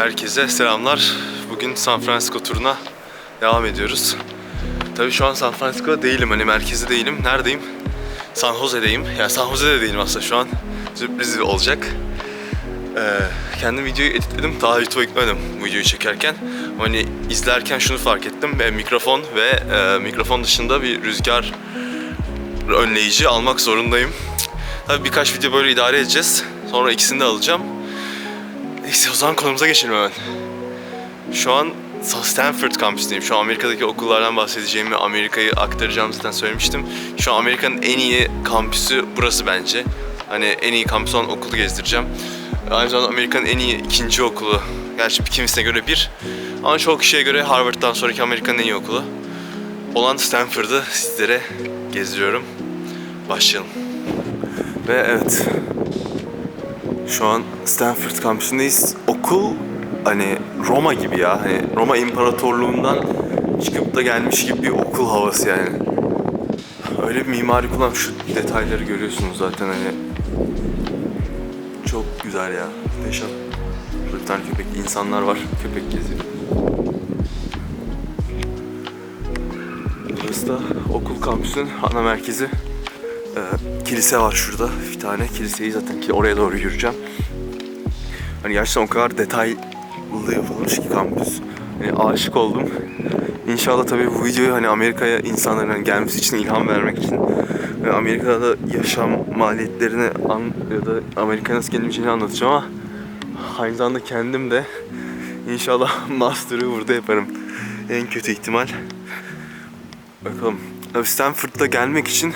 Herkese selamlar. Bugün San Francisco turuna devam ediyoruz. Tabii şu an San Francisco değilim. Hani merkezi değilim. Neredeyim? San Jose'deyim. Yani San Jose'de değilim aslında şu an. Sürpriz olacak. Ee, kendim videoyu editledim. Daha YouTube'a gitmedim bu videoyu çekerken. Hani izlerken şunu fark ettim. E, mikrofon ve e, mikrofon dışında bir rüzgar önleyici almak zorundayım. Tabii birkaç video böyle idare edeceğiz. Sonra ikisini de alacağım. Neyse o zaman konumuza geçelim hemen. Şu an Stanford kampüsündeyim. Şu an Amerika'daki okullardan bahsedeceğimi, Amerika'yı aktaracağımı zaten söylemiştim. Şu an Amerika'nın en iyi kampüsü burası bence. Hani en iyi kampüs olan okulu gezdireceğim. Aynı zamanda Amerika'nın en iyi ikinci okulu. Gerçi kimisine göre bir. Ama çok kişiye göre Harvard'dan sonraki Amerika'nın en iyi okulu. Olan Stanford'ı sizlere gezdiriyorum. Başlayalım. Ve evet, şu an Stanford kampüsündeyiz. Okul hani Roma gibi ya. Hani Roma İmparatorluğundan çıkıp da gelmiş gibi bir okul havası yani. Öyle bir mimari kullan şu detayları görüyorsunuz zaten hani. Çok güzel ya. Muhteşem. Burada bir tane köpek, insanlar var. Köpek geziyor. Burası da okul kampüsün ana merkezi. Ee, kilise var şurada bir tane. Kiliseyi zaten ki oraya doğru yürüyeceğim. Hani gerçekten o kadar detaylı yapılmış ki kampüs. Hani aşık oldum. İnşallah tabii bu videoyu hani Amerika'ya insanların hani gelmesi için ilham vermek için ve Amerika'da da yaşam maliyetlerini an, ya da Amerika'ya nasıl geleceğini anlatacağım ama aynı zamanda kendim de inşallah master'ı burada yaparım. En kötü ihtimal. Bakalım. Stanford'da gelmek için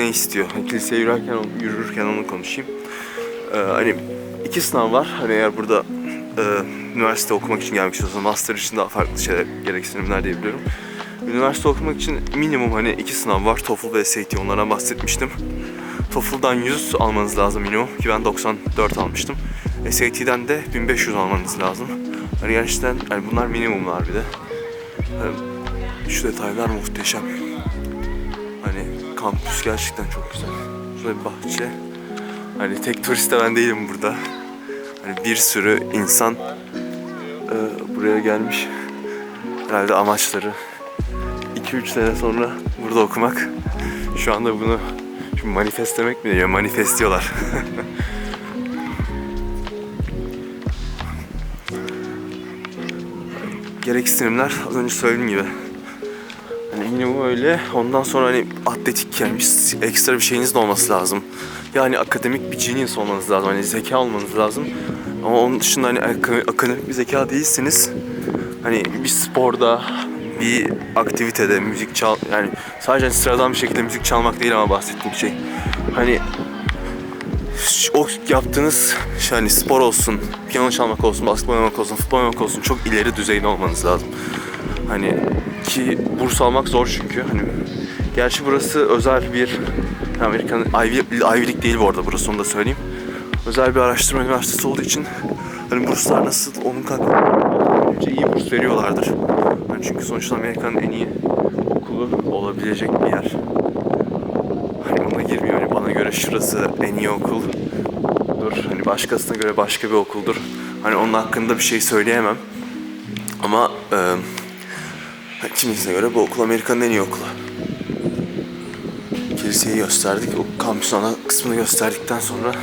ne istiyor? Hani kiliseye yürürken, yürürken onu konuşayım. Ee, hani iki sınav var. Hani eğer burada e, üniversite okumak için gelmek istiyorsan master için daha farklı şeyler gereksinimler diye biliyorum. Üniversite okumak için minimum hani iki sınav var. TOEFL ve SAT onlardan bahsetmiştim. TOEFL'dan 100 almanız lazım minimum ki ben 94 almıştım. SAT'den de 1500 almanız lazım. Hani gerçekten hani bunlar minimumlar bir de. Hani şu detaylar muhteşem. Kampüs gerçekten çok güzel. Şurada bir bahçe. Hani tek turist de ben değilim burada. Hani bir sürü insan e, buraya gelmiş. Herhalde amaçları 2-3 sene sonra burada okumak. Şu anda bunu şimdi manifest demek mi diyor? Manifest diyorlar. Gereksinimler az önce söylediğim gibi. Minimum öyle. Ondan sonra hani atletik yani bir, ekstra bir şeyiniz de olması lazım. Yani akademik bir genius olmanız lazım. Hani zeka olmanız lazım. Ama onun dışında hani ak- akademik bir zeka değilsiniz. Hani bir sporda, bir aktivitede müzik çal yani sadece hani sıradan bir şekilde müzik çalmak değil ama bahsettiğim şey. Hani o yaptığınız şey hani spor olsun, piyano çalmak olsun, basketbol oynamak olsun, futbol oynamak olsun çok ileri düzeyde olmanız lazım. Hani ki burs almak zor çünkü. Hani gerçi burası özel bir Amerikan Ivy, Ivy League değil bu arada burası onu da söyleyeyim. Özel bir araştırma üniversitesi olduğu için hani burslar nasıl onun kadar iyi burs veriyorlardır. Hani çünkü sonuçta Amerika'nın en iyi okulu olabilecek bir yer. Hani ona girmiyor. Hani bana göre şurası en iyi okul. Dur hani başkasına göre başka bir okuldur. Hani onun hakkında bir şey söyleyemem. Ama e, kimisine göre bu okul Amerika'nın en iyi okulu. Kiliseyi gösterdik. O kampüsün ana kısmını gösterdikten sonra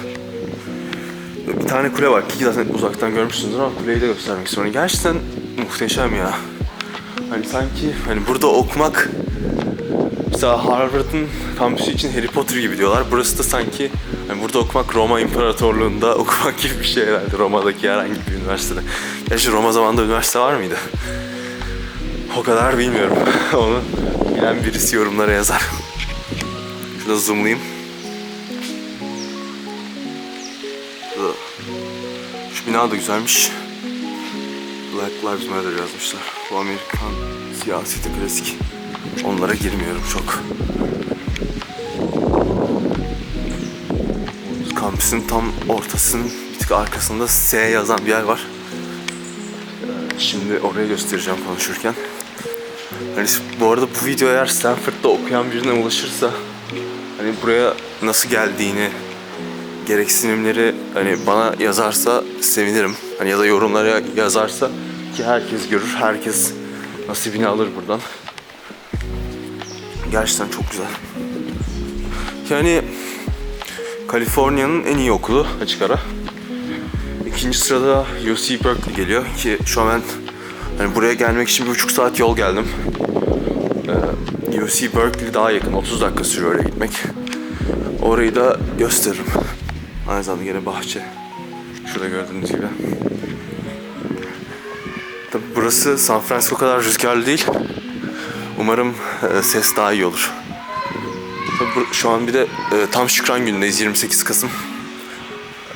bir tane kule var ki zaten uzaktan görmüşsünüzdür ama kuleyi de göstermek istiyorum. Gerçekten muhteşem ya. Hani sanki hani burada okumak mesela Harvard'ın kampüsü için Harry Potter gibi diyorlar. Burası da sanki hani burada okumak Roma İmparatorluğu'nda okumak gibi bir şey herhalde. Roma'daki herhangi bir üniversitede. Gerçi Roma zamanında üniversite var mıydı? O kadar bilmiyorum. Onu bilen birisi yorumlara yazar. Şurada zoomlayayım. Şu bina da güzelmiş. Black Lives Matter yazmışlar. Bu Amerikan siyaseti klasik. Onlara girmiyorum çok. Kampüsün tam ortasının bir tık arkasında S yazan bir yer var. Şimdi oraya göstereceğim konuşurken. Hani bu arada bu video eğer Stanford'da okuyan birine ulaşırsa hani buraya nasıl geldiğini gereksinimleri hani bana yazarsa sevinirim. Hani ya da yorumlara yazarsa ki herkes görür, herkes nasibini alır buradan. Gerçekten çok güzel. Yani Kaliforniya'nın en iyi okulu açık ara. İkinci sırada UC Berkeley geliyor ki şu an ben hani buraya gelmek için bir buçuk saat yol geldim. Ee, UC Berkeley daha yakın, 30 dakika sürüyor oraya gitmek. Orayı da gösteririm. Aynı zamanda yine bahçe. Şurada gördüğünüz gibi. Tabii burası San Francisco kadar rüzgarlı değil. Umarım e, ses daha iyi olur. Tabii şu an bir de e, tam Şükran günündeyiz 28 Kasım.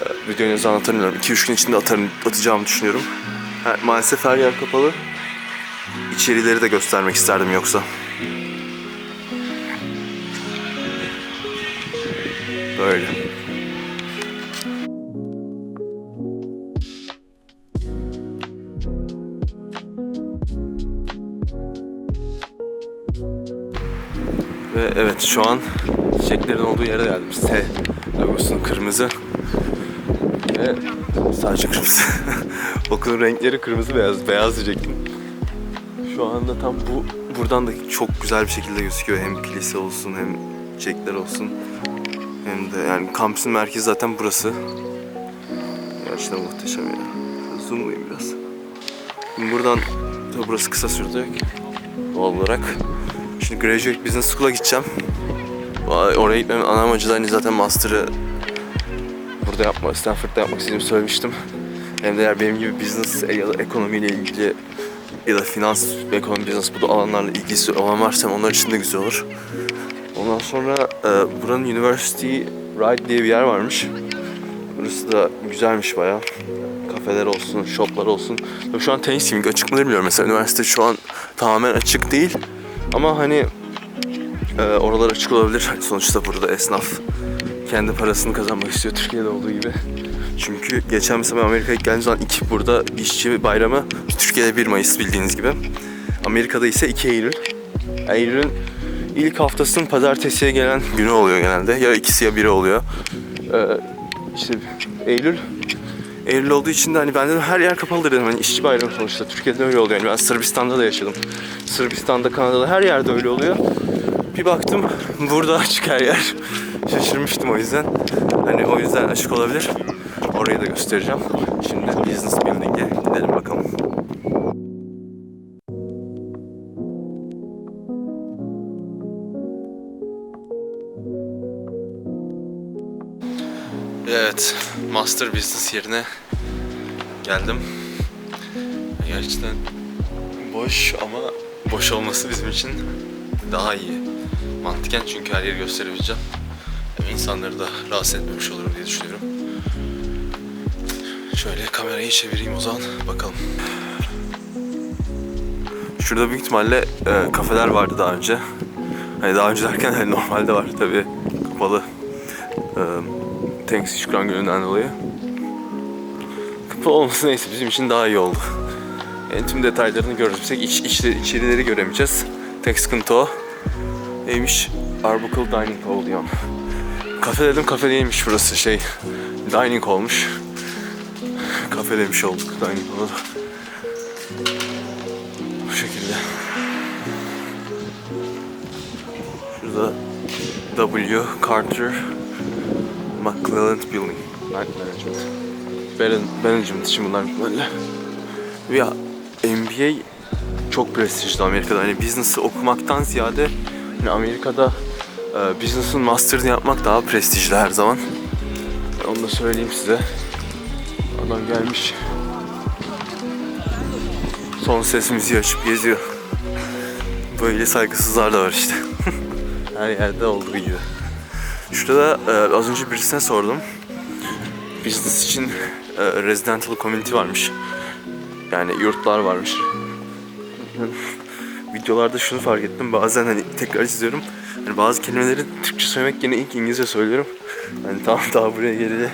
E, videoyu bilmiyorum. 2-3 gün içinde atarım, atacağımı düşünüyorum. Ha, maalesef her yer kapalı. İçerileri de göstermek isterdim yoksa. Böyle. Ve evet şu an çiçeklerin olduğu yere geldim. S logosunun kırmızı. Ve sadece kırmızı. Okulun renkleri kırmızı beyaz. Beyaz diyecektim. Şu anda tam bu buradan da çok güzel bir şekilde gözüküyor. Hem kilise olsun hem çiçekler olsun. Hem de yani kampüsün merkezi zaten burası. Gerçekten muhteşem ya. Zoomlayayım biraz. Buradan tabi burası kısa sürdü doğal olarak. Şimdi Graduate Business School'a gideceğim. Oraya gitmemin ana amacı da hani zaten master'ı burada yapma, Stanford'da yapmak istediğimi söylemiştim. Hem de eğer benim gibi business ya da ekonomiyle ilgili ya da finans, ekonomi, business bu da alanlarla ilgisi olan varsa onlar için de güzel olur. Ondan sonra e, buranın University Ride diye bir yer varmış. Burası da güzelmiş bayağı. Kafeler olsun, shoplar olsun. Tabii şu an Thanksgiving açık mı bilmiyorum. Mesela üniversite şu an tamamen açık değil. Ama hani e, oralar açık olabilir. Hani sonuçta burada esnaf kendi parasını kazanmak istiyor Türkiye'de olduğu gibi. Çünkü geçen mesela ben Amerika'ya geldiğim zaman iki burada işçi bayramı Türkiye'de 1 Mayıs bildiğiniz gibi. Amerika'da ise 2 Eylül. Eylül'ün ilk haftasının pazartesiye gelen günü oluyor genelde. Ya ikisi ya biri oluyor. Ee, işte Eylül Eylül olduğu için de hani ben dedim her yer kapalıdır dedim. Hani işçi bayramı sonuçta. Türkiye'de öyle oluyor. Yani ben Sırbistan'da da yaşadım. Sırbistan'da, Kanada'da her yerde öyle oluyor. Bir baktım burada açık her yer. Şaşırmıştım o yüzden. Hani o yüzden açık olabilir. Orayı da göstereceğim. Şimdi Business Building'e gidelim bakalım. Evet, Master Business yerine geldim. Gerçekten boş ama boş olması bizim için daha iyi. Mantıken çünkü her yeri gösterebileceğim. Hem insanları da rahatsız etmemiş olurum diye düşünüyorum. Şöyle kamerayı çevireyim o zaman bakalım. Şurada büyük ihtimalle e, kafeler vardı daha önce. Hani daha önce derken hani normalde var tabii kapalı. E, Thanks Şükran Günü'nden dolayı. Kapalı olması neyse bizim için daha iyi oldu. Yani tüm detaylarını görürsek iç, iç, içerileri göremeyeceğiz. Tek sıkıntı o. Neymiş? Arbuckle Dining diyor. Kafe dedim kafe değilmiş burası şey. Dining olmuş. Kafe demiş olduk Dining da. Bu şekilde. Şurada W. Carter McClelland Building. Night Management. Ben- Management için bunlar böyle. Ya MBA çok prestijli Amerika'da. Hani business'ı okumaktan ziyade hani Amerika'da e, business'ın master'ını yapmak daha prestijli her zaman. Onu da söyleyeyim size. Adam gelmiş. Son ses müziği açıp geziyor. Böyle saygısızlar da var işte. her yerde olduğu gibi. Şurada e, az önce birisine sordum. Business için e, residential community varmış. Yani yurtlar varmış. Videolarda şunu fark ettim. Bazen hani tekrar izliyorum. Hani bazı kelimeleri Türkçe söylemek yerine ilk İngilizce söylüyorum. Hani tam daha buraya geleli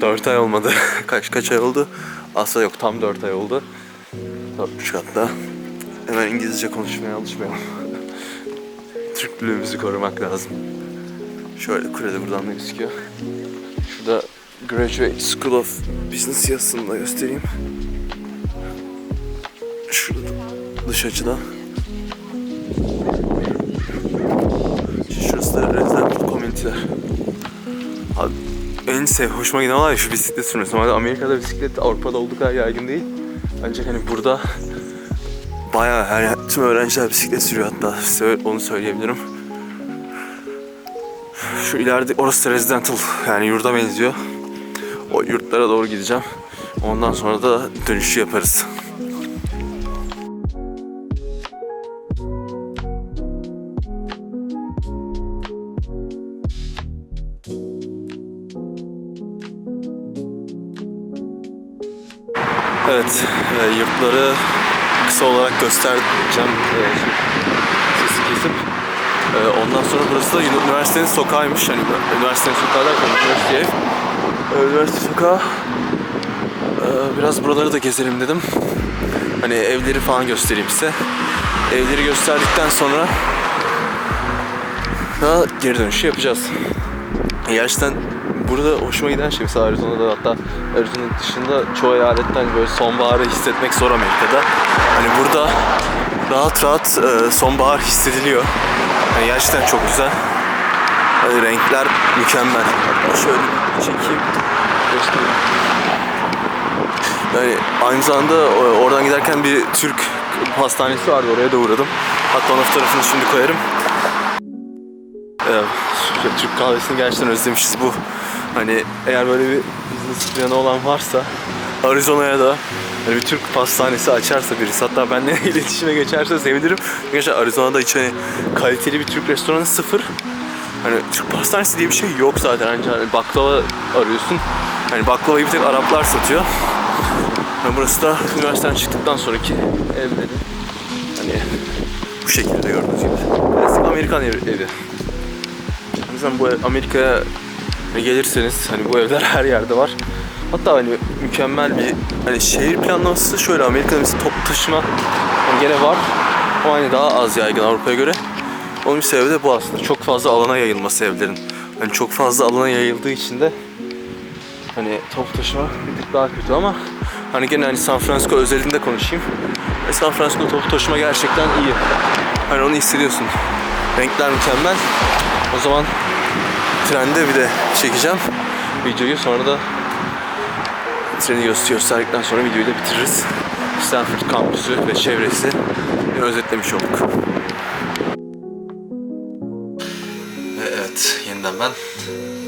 4 ay olmadı. kaç kaç ay oldu? Aslında yok tam 4 ay oldu. 4 hatta. Hemen İngilizce konuşmaya alışmayalım. Türklüğümüzü korumak lazım. Şöyle kulede buradan da gözüküyor. Şurada Graduate School of Business yazısını da göstereyim. Şurada dış açıda. Community'ler. Abi, en sev, hoşuma giden olay şu bisiklet sürmesi. Normalde Amerika'da bisiklet Avrupa'da olduğu kadar yaygın değil. Ancak hani burada bayağı her tüm öğrenciler bisiklet sürüyor hatta size onu söyleyebilirim. Şu ileride orası residential yani yurda benziyor. O yurtlara doğru gideceğim. Ondan sonra da dönüşü yaparız. Evet, e, yurtları kısa olarak göstereceğim. E, sesi kesip. E, ondan sonra burası da üniversitenin sokağıymış. Hani üniversitenin sokağı derken üniversite ev. E, üniversite sokağı. E, biraz buraları da gezelim dedim. Hani evleri falan göstereyim size. Evleri gösterdikten sonra da geri dönüşü yapacağız. Gerçekten burada hoşuma giden şey mesela Arizona'da hatta Arizona'nın dışında çoğu eyaletten böyle sonbaharı hissetmek zor Amerika'da. Hani burada rahat rahat e, sonbahar hissediliyor. Yani gerçekten çok güzel. Hani renkler mükemmel. Şöyle bir çekeyim. göstereyim. Yani aynı zamanda e, oradan giderken bir Türk hastanesi vardı oraya da uğradım. Hatta onun fotoğrafını şimdi koyarım. Ee, Türk kahvesini gerçekten özlemişiz bu. Hani eğer böyle bir business planı olan varsa Arizona'ya da hani bir Türk pastanesi açarsa birisi hatta benimle iletişime geçerse sevinirim. Gerçekten Arizona'da hiç hani kaliteli bir Türk restoranı sıfır. Hani Türk pastanesi diye bir şey yok zaten. Hani hani baklava arıyorsun. Hani baklavayı bir tek Araplar satıyor. Yani burası da üniversiteden çıktıktan sonraki evleri. Hani bu şekilde gördüğünüz gibi. Klasik Amerikan evi. O bu ev- Amerika'ya gelirseniz hani bu evler her yerde var. Hatta hani mükemmel bir hani şehir planlaması şöyle Amerika'da mesela top taşıma hani gene var ama hani daha az yaygın Avrupa'ya göre. Onun sebebi de bu aslında. Çok fazla alana yayılması evlerin. Hani çok fazla alana yayıldığı için de hani top taşıma bir tık daha kötü ama hani gene hani San Francisco özelinde konuşayım. E, San Francisco top taşıma gerçekten iyi. Hani onu hissediyorsun. Renkler mükemmel. O zaman trende bir de çekeceğim videoyu sonra da treni göster- gösterdikten sonra videoyu da bitiririz. Stanford kampüsü ve çevresi özetlemiş olduk. Evet, yeniden ben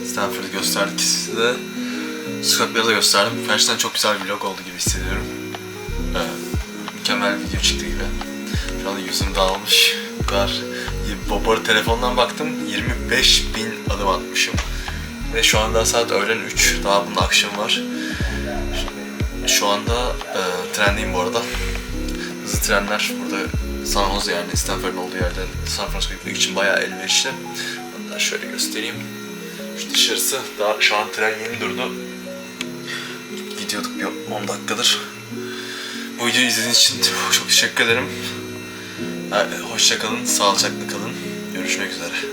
Stanford'u gösterdik size. Sokakları da gösterdim. Gerçekten çok güzel bir vlog oldu gibi hissediyorum. Ee, mükemmel bir video çıktı gibi. Şu anda yüzüm dağılmış. Bu kadar. Arada telefondan baktım 25 bin adım atmışım. Ve şu anda saat öğlen 3. Daha bunun akşam var. Şu anda e, trendeyim bu arada. Hızlı trenler burada San Jose yani Stanford'un olduğu yerden San Francisco'ya gitmek için bayağı elverişli. Hatta şöyle göstereyim. Şu dışarısı daha şu an tren yeni durdu. Gidiyorduk bir 10 dakikadır. Bu videoyu izlediğiniz için çok teşekkür ederim. Hoşça kalın, sağlıcakla kalın. Görüşmek üzere.